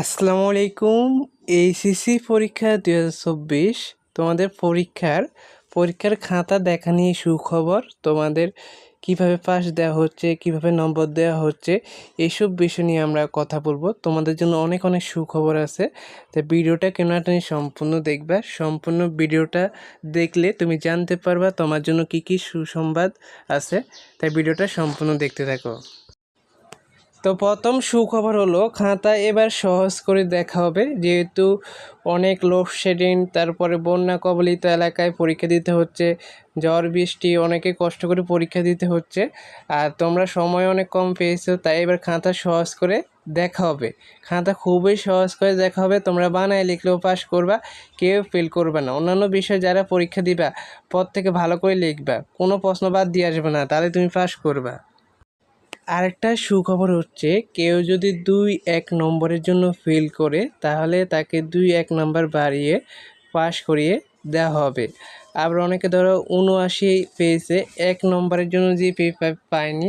আসসালামু আলাইকুম এইসিসি পরীক্ষা দু হাজার চব্বিশ, তোমাদের পরীক্ষার পরীক্ষার খাতা দেখা নিয়ে সুখবর, তোমাদের কীভাবে পাস দেওয়া হচ্ছে, কীভাবে নম্বর দেওয়া হচ্ছে এইসব বিষয় নিয়ে আমরা কথা বলব। তোমাদের জন্য অনেক অনেক সুখবর আছে তো ভিডিওটা কেন তুমি সম্পূর্ণ দেখবা। সম্পূর্ণ ভিডিওটা দেখলে তুমি জানতে পারবা তোমার জন্য কি কি সুসংবাদ আছে, তাই ভিডিওটা সম্পূর্ণ দেখতে থাকো। তো প্রথম সুখবর হলো, খাতা এবার সহজ করে দেখা হবে। যেহেতু অনেক লোডশেডিং তারপরে বন্যা কবলিত এলাকায় পরীক্ষা দিতে হচ্ছে, ঝড়, বৃষ্টি, অনেকে কষ্ট করে পরীক্ষা দিতে হচ্ছে। আর তোমরা সময় অনেক কম পেয়েছ, তাই এবার খাতা সহজ করে দেখা হবে। খাতা খুবই সহজ করে দেখা হবে, তোমরা বানায় লিখলেও পাস করবা, কেউ ফেল করবে না। অন্যান্য বিষয় যারা পরীক্ষা দিবা পর থেকে ভালো করে লিখবা, কোনো প্রশ্ন বাদ দিয়ে আসবে না, তাহলে তুমি পাস করবা। আরেকটা সুখবর হচ্ছে, কেউ যদি দুই এক নম্বরের জন্য ফেল করে, তাহলে তাকে দুই এক নম্বর বাড়িয়ে পাশ করিয়ে দেওয়া হবে। আবার অনেকে ধরো উনআশি পেয়েছে, এক নম্বরের জন্য জিপি ফাইভ পায়নি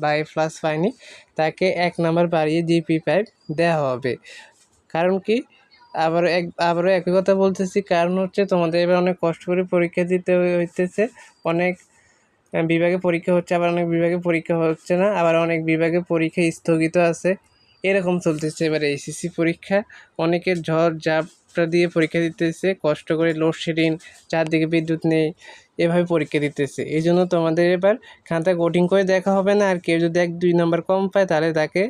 বা এ প্লাস পায়নি, তাকে এক নম্বর বাড়িয়ে জিপি ফাইভ দেওয়া হবে। কারণ কি? আবার এক, আবারও একই কথা বলতেছি, কারণ হচ্ছে তোমাদের এবার অনেক কষ্ট করে পরীক্ষা দিতে হইতেছে, অনেক বিভাগে পরীক্ষা হচ্ছে, আবার অনেক বিভাগে পরীক্ষা হচ্ছে না, আবার অনেক বিভাগে পরীক্ষা স্থগিত আছে। এরকম চলতেছে এবার এইচএসসি পরীক্ষা। অনেকের ঝড় ঝাপটা দিয়ে পরীক্ষা দিতেছে, কষ্ট করে লোডশেডিং চারদিকে বিদ্যুৎ নেই, এভাবে পরীক্ষা দিতেছে। এই জন্য তোমাদের এবার খাতা কোটিং করে দেখা হবে না, আর কেউ যদি এক, দুই নম্বর কম পায়, তাহলে তাকে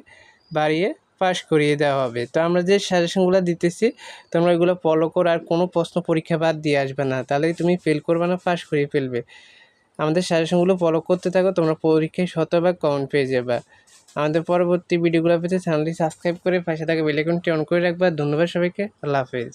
বাড়িয়ে পাশ করিয়ে দেওয়া হবে। তো আমরা যে সাজেশনগুলো দিতেছি, তোমরা এগুলো ফলো করো, আর কোনো প্রশ্ন পরীক্ষা বাদ দিয়ে আসবে না। তাহলে তুমি ফেল করবে না পাশ করিয়ে ফেলবে। আমাদের সাজেশনগুলো ফলো করতে থাকো, তোমরা পরীক্ষায় শতভাগ কমেন্ট পেয়ে যাবে। আমাদের পরবর্তী ভিডিওগুলো পেতে চ্যানেলটি সাবস্ক্রাইব করে পাশে থাকা বেলাইকনটি অন করে রাখবা। ধন্যবাদ সবাইকে, আল্লাহ হাফেজ।